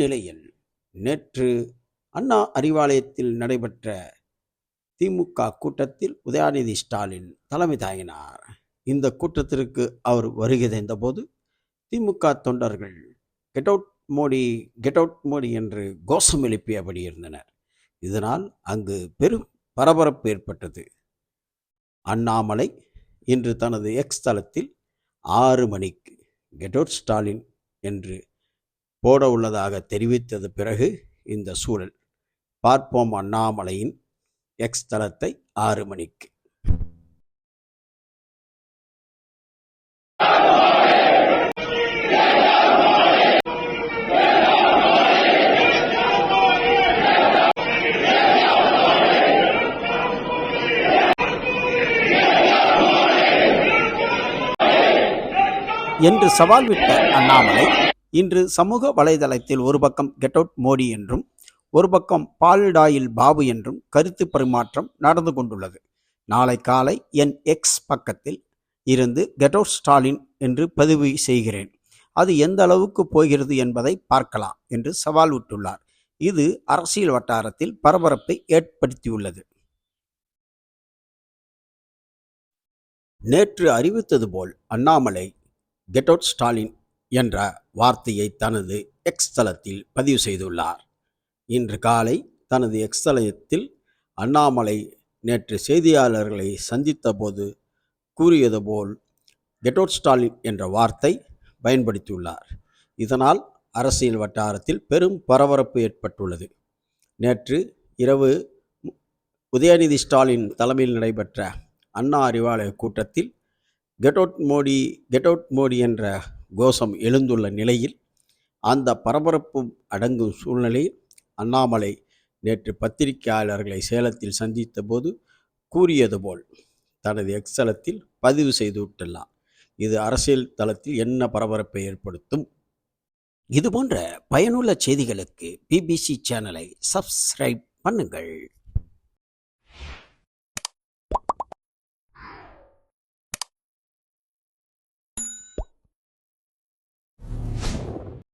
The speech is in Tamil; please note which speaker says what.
Speaker 1: நிலையில் நேற்று அண்ணா அறிவாலயத்தில் நடைபெற்ற திமுக கூட்டத்தில் உதயாநிதி ஸ்டாலின் தலைமை தாங்கினார். இந்த கூட்டத்திற்கு அவர் வருகை தந்தபோது திமுக தொண்டர்கள் get out Modi get out Modi என்று கோஷம் எழுப்பியபடி இருந்தனர். இதனால் அங்கு பெரும் பரபரப்பு ஏற்பட்டது. அண்ணாமலை இன்று தனது எக்ஸ் தளத்தில் ஆறு மணிக்கு கெட் அவுட் ஸ்டாலின் என்று போட உள்ளதாக தெரிவித்தது பிறகு இந்த சூழல். பார்ப்போம் அண்ணாமலையின் எக்ஸ் தளத்தை ஆறு மணிக்கு. என்று சவால் விட்ட அண்ணாமலை இன்று சமூக வலைதளத்தில் ஒரு பக்கம் கெட் அவுட் மோடி என்றும் ஒரு பக்கம் பால்டாயில் பாபு என்றும் கருத்து பரிமாற்றம் நடந்து கொண்டுள்ளது. நாளை காலை என் எக்ஸ் பக்கத்தில் இருந்து கெட் அவுட் ஸ்டாலின் என்று பதிவு செய்கிறேன். அது எந்த அளவுக்கு போகிறது என்பதை பார்க்கலாம் என்று சவால் விட்டுள்ளார். இது அரசியல் வட்டாரத்தில் பரபரப்பை ஏற்படுத்தியுள்ளது. நேற்று அறிவித்தது போல் அண்ணாமலை கெட் அவுட் ஸ்டாலின் என்ற வார்த்தையை தனது எக்ஸ் தளத்தில் பதிவு செய்துள்ளார். இன்று காலை தனது எக்ஸ் தளத்தில் அண்ணாமலை நேற்று செய்தியாளர்களை சந்தித்த போது கூறியது போல் கெட்டோட் ஸ்டாலின் என்ற வார்த்தை பயன்படுத்தியுள்ளார். இதனால் அரசியல் வட்டாரத்தில் பெரும் பரபரப்பு ஏற்பட்டுள்ளது. நேற்று இரவு உதயநிதி ஸ்டாலின் தலைமையில் நடைபெற்ற அண்ணா அறிவாலய கூட்டத்தில் கெட்டோட் மோடி கெட்டோட் மோடி என்ற கோஷம் எழுந்துள்ள நிலையில் அந்த பரபரப்பும் அடங்கும் சூழ்நிலையில் அண்ணாமலை நேற்று பத்திரிகையாளர்களை சேலத்தில் சந்தித்த போது கூறியது போல் தனது எக்ஸலத்தில் பதிவு செய்து விட்டுள்ளார். இது அரசியல் தளத்தில் என்ன பரபரப்பை ஏற்படுத்தும்? இதுபோன்ற பயனுள்ள செய்திகளுக்கு பிபிசி சேனலை சப்ஸ்கிரைப் பண்ணுங்கள்.